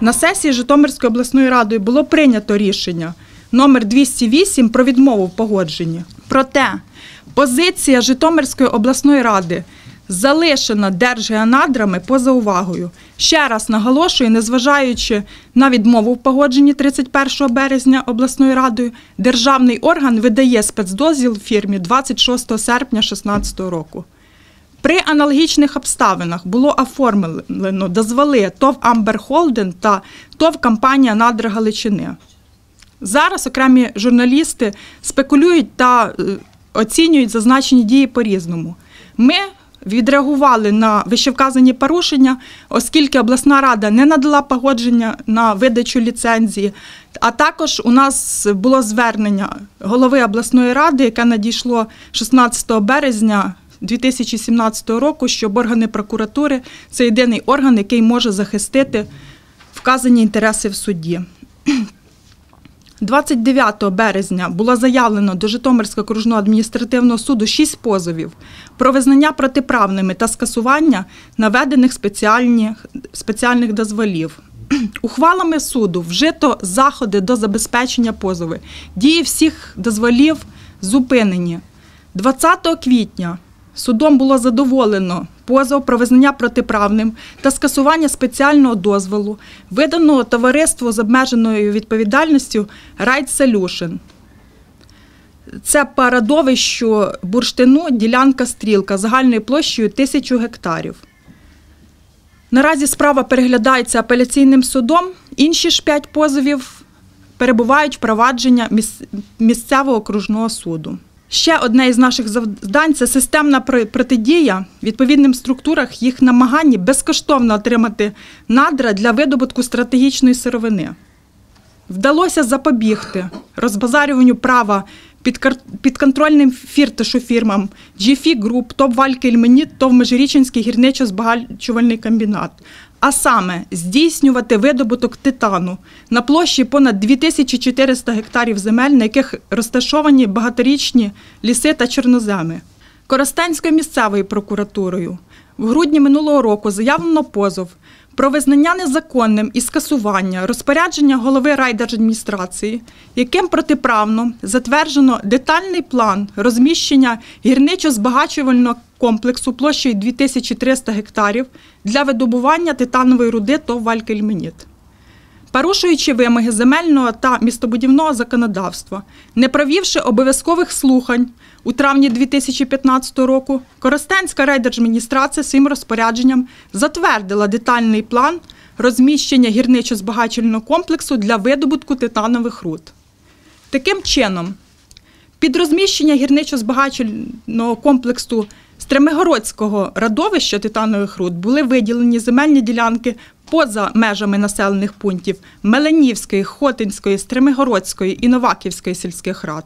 На сесії Житомирської обласної ради було прийнято рішення номер 208 про відмову в погодженні. Проте позиція Житомирської обласної ради залишена Держгеонадрами поза увагою. Ще раз наголошую, незважаючи на відмову в погодженні 31 березня обласною радою, державний орган видає спецдозвіл фірмі 26 серпня 2016 року. При аналогічних обставинах було оформлено дозволи ТОВ Амбер Холден та ТОВ компанія Надра Галичини. Зараз окремі журналісти спекулюють та е, оцінюють зазначені дії по-різному. Ми відреагували на вищевказані порушення, оскільки обласна рада не надала погодження на видачу ліцензії. А також у нас було звернення голови обласної ради, яке надійшло 16 березня 2017 року, щоб органи прокуратури це єдиний орган, який може захистити вказані інтереси в суді. 29 березня було заявлено до Житомирського окружного адміністративного суду шість позовів про визнання протиправними та скасування наведених спеціальних, спеціальних дозволів. Ухвалами суду вжито заходи до забезпечення позови. Дії всіх дозволів зупинені. 20 квітня судом було задоволено позов про визнання протиправним та скасування спеціального дозволу, виданого товариству з обмеженою відповідальністю Right Solution. Це по родовищу бурштину ділянка стрілка загальною площею тисячу гектарів. Наразі справа переглядається апеляційним судом. Інші ж п'ять позовів перебувають в провадження місцевого окружного суду. Ще одне із наших завдань це системна протидія відповідним структурах їх намаганні безкоштовно отримати надра для видобутку стратегічної сировини. Вдалося запобігти розбазарюванню права підконтрольним фірташу фірмам GFI Group, ТОВ Валькельменіт, ТОВ Межирічинський гірничо-збагачувальний комбінат. А саме здійснювати видобуток титану на площі понад 2400 гектарів земель, на яких розташовані багаторічні ліси та чорноземи. Коростенською місцевою прокуратурою в грудні минулого року заявлено позов про визнання незаконним і скасування розпорядження голови райдержадміністрації, яким протиправно затверджено детальний план розміщення гірничо-збагачувального комплексу площею 2300 гектарів для видобування титанової руди ТОВ «Валькельменіт». Порушуючи вимоги земельного та містобудівного законодавства, не провівши обов'язкових слухань у травні 2015 року, Коростенська райдержадміністрація своїм розпорядженням затвердила детальний план розміщення гірничо-збагачувального комплексу для видобутку титанових руд. Таким чином, під розміщення гірничо-збагачувального комплексу Стремигородського радовища титанових руд були виділені земельні ділянки поза межами населених пунктів Меленівської, Хотинської, Стремигородської і Новаківської сільських рад.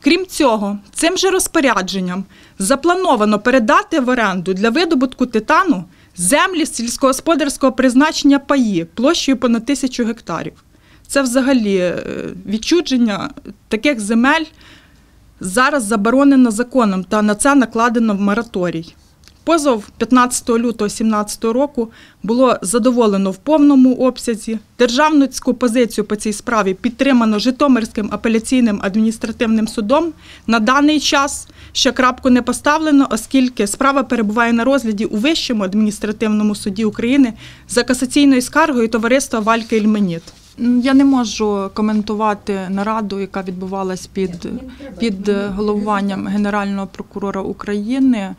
Крім цього, цим же розпорядженням заплановано передати в оренду для видобутку титану землі сільськогосподарського призначення паї площею понад тисячу гектарів. Це взагалі е, відчудження таких земель зараз заборонено законом та на це накладено в мораторій. Позов 15 лютого 2017 року було задоволено в повному обсязі. Державницьку позицію по цій справі підтримано Житомирським апеляційним адміністративним судом. На даний час ще крапку не поставлено, оскільки справа перебуває на розгляді у Вищому адміністративному суді України за касаційною скаргою товариства Валька Ільменіт. Я не можу коментувати нараду, яка відбувалась під, під головуванням Генерального прокурора України.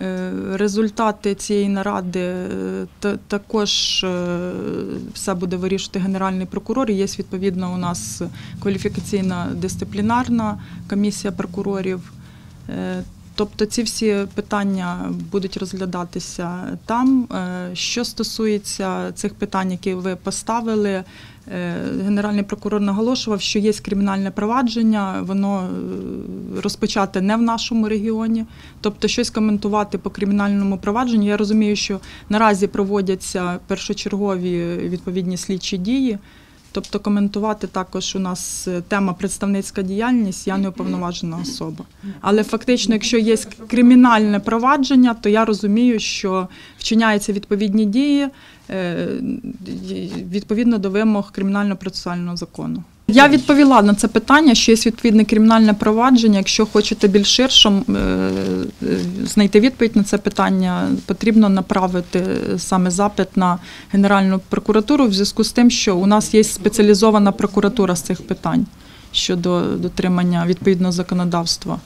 Е, Результати цієї наради е, також е, все буде вирішувати генеральний прокурор. Є відповідно у нас кваліфікаційна дисциплінарна комісія прокурорів. Тобто ці всі питання будуть розглядатися там. Е, Що стосується цих питань, які ви поставили, е, генеральний прокурор наголошував, що є кримінальне провадження, воно е, розпочате не в нашому регіоні. Тобто, щось коментувати по кримінальному провадженню. Я розумію, що наразі проводяться першочергові відповідні слідчі дії. Тобто коментувати також у нас е, тема представницька діяльність, я не уповноважена особа. Але фактично, якщо є кримінальне провадження, то я розумію, що вчиняються відповідні дії е, відповідно до вимог кримінально-процесуального закону. Я відповіла на це питання, що є відповідне кримінальне провадження. Якщо хочете більш ширше е, е, знайти відповідь на це питання, потрібно направити саме запит на Генеральну прокуратуру в зв'язку з тим, що у нас є спеціалізована прокуратура з цих питань щодо дотримання відповідного законодавства